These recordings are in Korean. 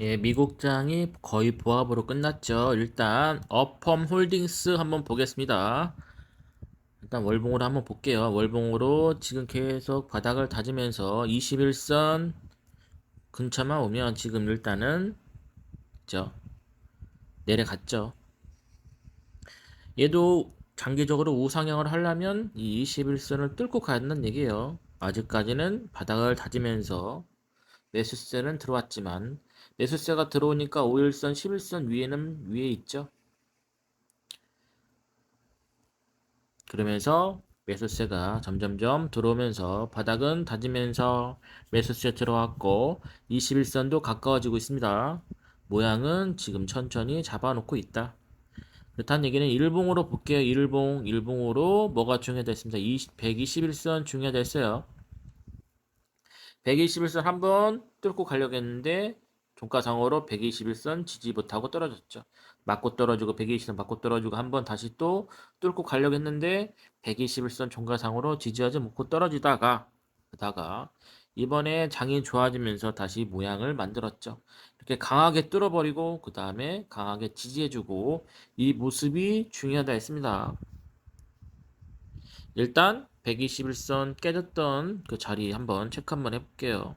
예, 미국장이 거의 보합으로 끝났죠. 일단 어펌 홀딩스 한번 보겠습니다. 일단 월봉으로 한번 볼게요. 월봉으로 지금 계속 바닥을 다지면서 21선 근처만 오면 지금 일단은 저 내려갔죠. 얘도 장기적으로 우상향을 하려면 이 21선을 뚫고 가는 얘기예요. 아직까지는 바닥을 다지면서 매수세는 들어왔지만 매수세가 들어오니까 5일선, 11선 위에는 위에 있죠. 그러면서 매수세가 점점점 들어오면서 바닥은 다지면서 매수세 들어왔고 21선도 가까워지고 있습니다. 모양은 지금 천천히 잡아놓고 있다. 그렇다는 얘기는 일봉으로 볼게요. 일봉, 일봉으로 뭐가 중요하다했습니다 121선 중요하다했어요. 121선 한번 뚫고 가려고 했는데 종가상으로 121선 지지 못하고 떨어졌죠. 맞고 떨어지고 120선 맞고 떨어지고 한 번 다시 또 뚫고 가려고 했는데 121선 종가상으로 지지하지 못고 떨어지다가 그다가 이번에 장이 좋아지면서 다시 모양을 만들었죠. 이렇게 강하게 뚫어버리고 그 다음에 강하게 지지해주고 이 모습이 중요하다 했습니다. 일단 121선 깨졌던 그 자리 한번 체크 한번 해볼게요.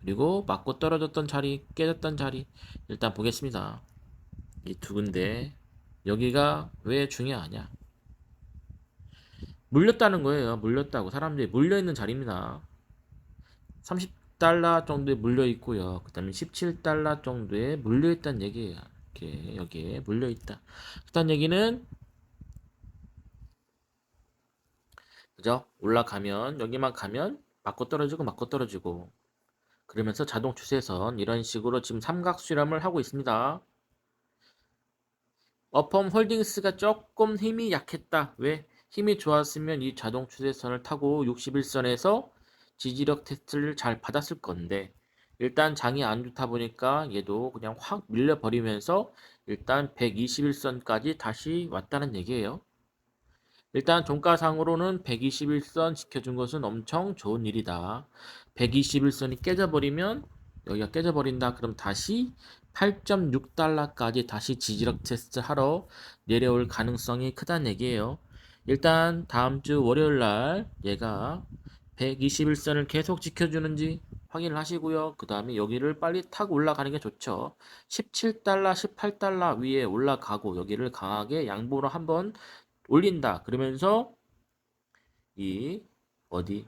그리고 맞고 떨어졌던 자리, 깨졌던 자리 일단 보겠습니다. 이 두 군데 여기가 왜 중요하냐? 물렸다는 거예요. 물렸다고 사람들이 물려 있는 자리입니다. 30달러 정도에 물려 있고요. 그 다음에 17달러 정도에 물려 있다는 얘기예요. 이렇게 여기에 물려 있다. 그다음 얘기는 그죠? 올라가면 여기만 가면 맞고 떨어지고 맞고 떨어지고 그러면서 자동 추세선 이런 식으로 지금 삼각 수렴을 하고 있습니다. 어펌 홀딩스가 조금 힘이 약했다. 왜? 힘이 좋았으면 이 자동 추세선을 타고 61선에서 지지력 테스트를 잘 받았을 건데 일단 장이 안 좋다 보니까 얘도 그냥 확 밀려버리면서 일단 121선까지 다시 왔다는 얘기예요. 일단 종가상으로는 121선 지켜준 것은 엄청 좋은 일이다. 121선이 깨져버리면 여기가 깨져버린다. 그럼 다시 8.6달러까지 다시 지지력 테스트 하러 내려올 가능성이 크다는 얘기예요. 일단 다음 주 월요일 날 얘가 121선을 계속 지켜주는지 확인을 하시고요. 그 다음에 여기를 빨리 타고 올라가는 게 좋죠. 17달러, 18달러 위에 올라가고 여기를 강하게 양보로 한번 올린다. 그러면서 이 어디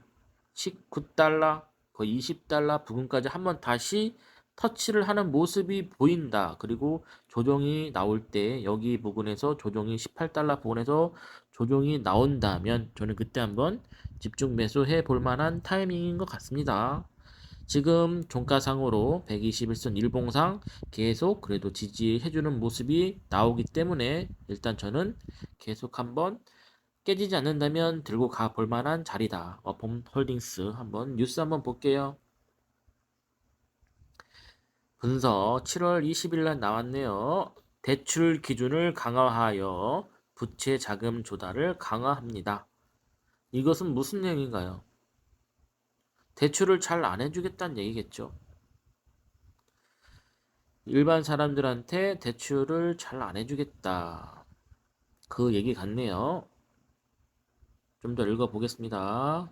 19달러, 거의 20달러 부근까지 한번 다시 터치를 하는 모습이 보인다. 그리고 조정이 나올 때 여기 부분에서 조정이 18달러 부분에서 조정이 나온다면 저는 그때 한번 집중 매수해 볼 만한 타이밍인 것 같습니다. 지금 종가상으로 121선 일봉상 계속 그래도 지지해주는 모습이 나오기 때문에 일단 저는 계속 한번 깨지지 않는다면 들고 가 볼 만한 자리다. 어폼 홀딩스 한번 뉴스 한번 볼게요. 분석 7월 20일 날 나왔네요. 대출 기준을 강화하여 부채 자금 조달을 강화합니다. 이것은 무슨 내용인가요? 대출을 잘 안 해주겠다는 얘기겠죠. 일반 사람들한테 대출을 잘 안 해주겠다. 그 얘기 같네요. 좀 더 읽어보겠습니다.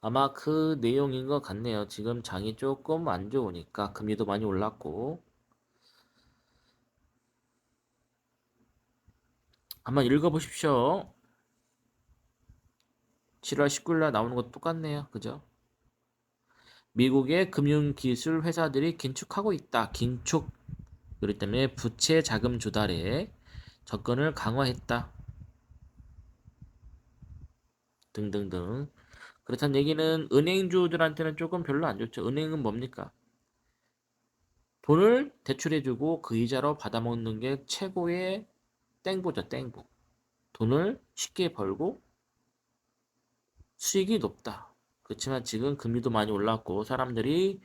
아마 그 내용인 것 같네요. 지금 장이 조금 안 좋으니까 금리도 많이 올랐고 한번 읽어보십시오. 7월 19일 날 나오는 것도 똑같네요. 그죠? 미국의 금융기술 회사들이 긴축하고 있다. 긴축. 그렇기 때문에 부채 자금 조달에 접근을 강화했다. 등등등. 그렇다는 얘기는 은행주들한테는 조금 별로 안 좋죠. 은행은 뭡니까? 돈을 대출해주고 그 이자로 받아먹는 게 최고의 땡보죠, 땡보. 돈을 쉽게 벌고 수익이 높다. 그렇지만 지금 금리도 많이 올랐고 사람들이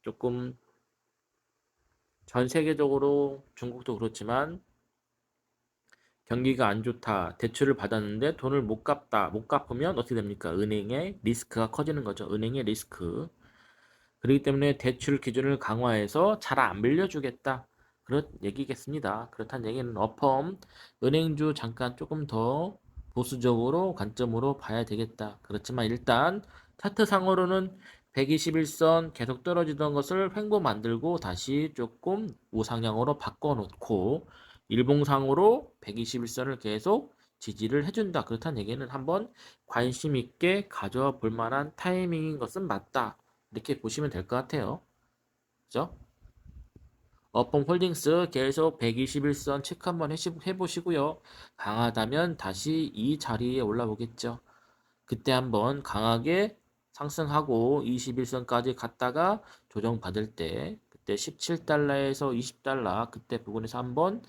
조금 전 세계적으로 중국도 그렇지만 경기가 안 좋다. 대출을 받았는데 돈을 못 갚다. 못 갚으면 어떻게 됩니까? 은행의 리스크가 커지는 거죠. 은행의 리스크. 그렇기 때문에 대출 기준을 강화해서 잘 안 빌려주겠다. 그런 얘기겠습니다. 그렇다는 얘기는 어펌, 은행주 잠깐 조금 더 보수적으로 관점으로 봐야 되겠다. 그렇지만 일단 차트상으로는 121선 계속 떨어지던 것을 횡보 만들고 다시 조금 우상향으로 바꿔놓고 일봉상으로 121선을 계속 지지를 해준다. 그렇다는 얘기는 한번 관심 있게 가져볼 만한 타이밍인 것은 맞다. 이렇게 보시면 될 것 같아요. 그죠? 어펌 홀딩스 계속 121선 체크 한번 해보시고요. 강하다면 다시 이 자리에 올라오겠죠. 그때 한번 강하게 상승하고 21선까지 갔다가 조정받을 때 그때 17달러에서 20달러 그때 부분에서 한번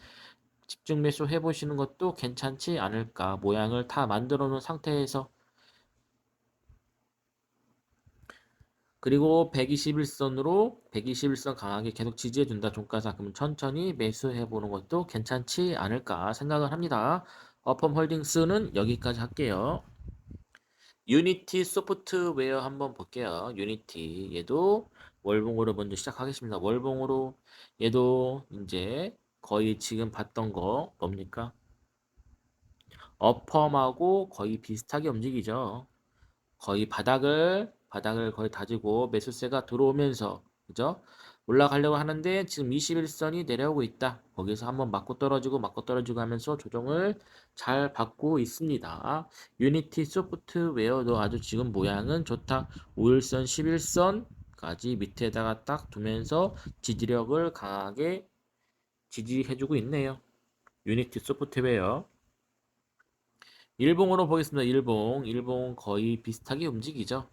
집중 매수 해보시는 것도 괜찮지 않을까. 모양을 다 만들어 놓은 상태에서 그리고 121선으로 121선 강하게 계속 지지해 준다. 종가사 그러면 천천히 매수해 보는 것도 괜찮지 않을까 생각을 합니다. 어펌 홀딩스는 여기까지 할게요. 유니티 소프트웨어 한번 볼게요. 유니티 얘도 월봉으로 먼저 시작하겠습니다. 월봉으로 얘도 이제 거의 지금 봤던 거 뭡니까? 어펌하고 거의 비슷하게 움직이죠. 거의 바닥을 바닥을 거의 다지고 매수세가 들어오면서 그죠? 올라가려고 하는데 지금 21선이 내려오고 있다. 거기서 한번 맞고 떨어지고 맞고 떨어지고 하면서 조정을 잘 받고 있습니다. 유니티 소프트웨어도 아주 지금 모양은 좋다. 5일선, 11선까지 밑에다가 딱 두면서 지지력을 강하게 지지해주고 있네요. 유니티 소프트웨어. 일봉으로 보겠습니다. 일봉. 일봉 거의 비슷하게 움직이죠.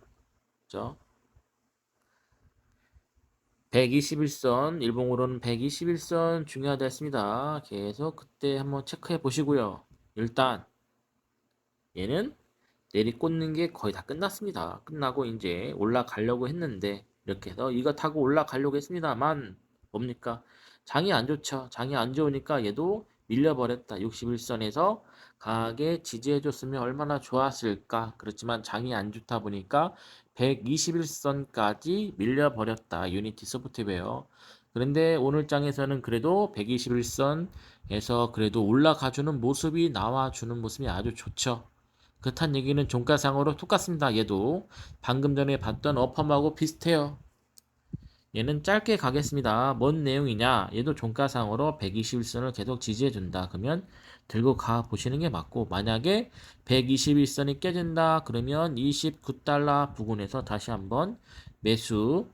그죠? 121선, 일봉으로는 121선 중요하다 했습니다. 계속 그때 한번 체크해 보시고요. 일단 얘는 내리꽂는 게 거의 다 끝났습니다. 끝나고 이제 올라가려고 했는데 이렇게 해서 이거 타고 올라가려고 했습니다만 뭡니까? 장이 안 좋죠. 장이 안 좋으니까 얘도 밀려버렸다. 61선에서 강하게 지지해줬으면 얼마나 좋았을까. 그렇지만 장이 안 좋다 보니까 121선까지 밀려버렸다. 유니티 소프트웨어. 그런데 오늘 장에서는 그래도 121선에서 그래도 올라가주는 모습이 나와주는 모습이 아주 좋죠. 그렇단 얘기는 종가상으로 똑같습니다. 얘도 방금 전에 봤던 어펌하고 비슷해요. 얘는 짧게 가겠습니다. 뭔 내용이냐? 얘도 종가상으로 121선을 계속 지지해준다. 그러면 들고 가 보시는 게 맞고 만약에 121선이 깨진다 그러면 29달러 부근에서 다시 한번 매수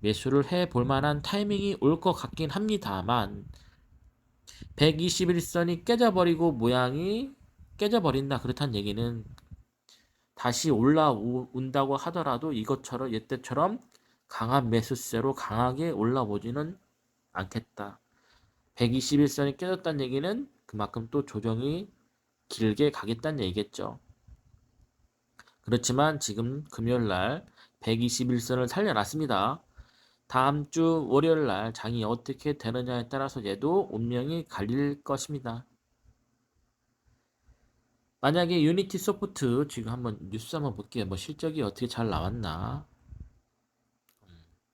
매수를 해 볼 만한 타이밍이 올 것 같긴 합니다만 121선이 깨져버리고 모양이 깨져버린다 그렇다는 얘기는 다시 올라온다고 하더라도 이것처럼 이때처럼 강한 매수세로 강하게 올라오지는 않겠다. 121선이 깨졌다는 얘기는 그만큼 또 조정이 길게 가겠다는 얘기겠죠. 그렇지만 지금 금요일 날 121선을 살려놨습니다. 다음 주 월요일 날 장이 어떻게 되느냐에 따라서 얘도 운명이 갈릴 것입니다. 만약에 유니티 소프트 지금 한번 뉴스 한번 볼게요. 뭐 실적이 어떻게 잘 나왔나?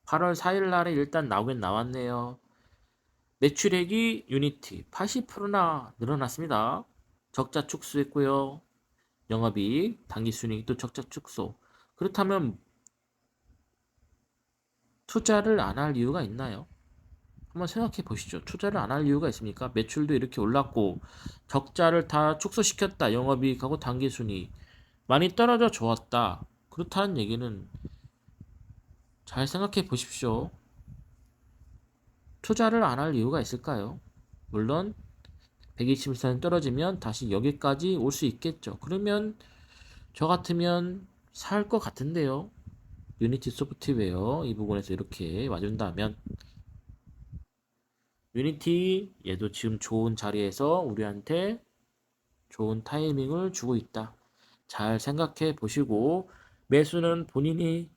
8월 4일 날에 일단 나오긴 나왔네요. 매출액이 유니티 80%나 늘어났습니다. 적자 축소했고요. 영업이익, 당기순이익도 적자 축소. 그렇다면 투자를 안 할 이유가 있나요? 한번 생각해 보시죠. 투자를 안 할 이유가 있습니까? 매출도 이렇게 올랐고 적자를 다 축소시켰다. 영업이익하고 당기순이익 많이 떨어져 좋았다. 그렇다는 얘기는 잘 생각해 보십시오. 투자를 안 할 이유가 있을까요? 물론 121선 떨어지면 다시 여기까지 올 수 있겠죠. 그러면 저 같으면 살 것 같은데요. 유니티 소프트웨어 이 부분에서 이렇게 와준다면 유니티 얘도 지금 좋은 자리에서 우리한테 좋은 타이밍을 주고 있다. 잘 생각해 보시고 매수는 본인이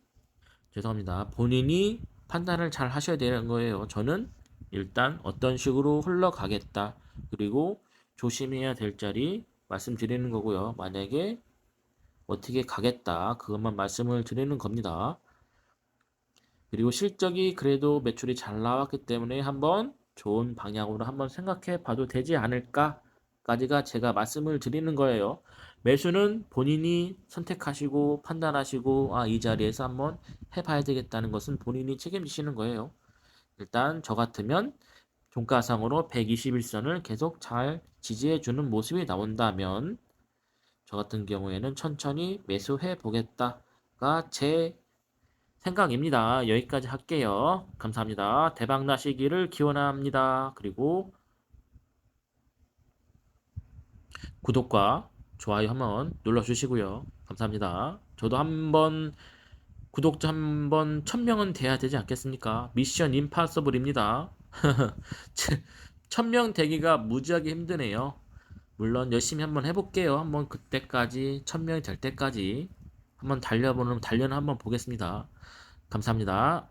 죄송합니다. 본인이 판단을 잘 하셔야 되는 거예요. 저는 일단 어떤 식으로 흘러가겠다. 그리고 조심해야 될 자리 말씀드리는 거고요. 만약에 어떻게 가겠다 그것만 말씀을 드리는 겁니다. 그리고 실적이 그래도 매출이 잘 나왔기 때문에 한번 좋은 방향으로 한번 생각해 봐도 되지 않을까까지가 제가 말씀을 드리는 거예요. 매수는 본인이 선택하시고 판단하시고 아, 이 자리에서 한번 해봐야 되겠다는 것은 본인이 책임지시는 거예요. 일단 저 같으면 종가상으로 121선을 계속 잘 지지해주는 모습이 나온다면 저 같은 경우에는 천천히 매수해 보겠다가 제 생각입니다. 여기까지 할게요. 감사합니다. 대박 나시기를 기원합니다. 그리고 구독과 좋아요 한번 눌러주시고요. 감사합니다. 저도 한번 구독자 한 번 천명은 돼야 되지 않겠습니까? 미션 임파서블입니다. 천명 되기가 무지하게 힘드네요. 물론 열심히 한번 해볼게요. 한번 그때까지 천명이 될 때까지 한번 달려보는 달려는 한번 보겠습니다. 감사합니다.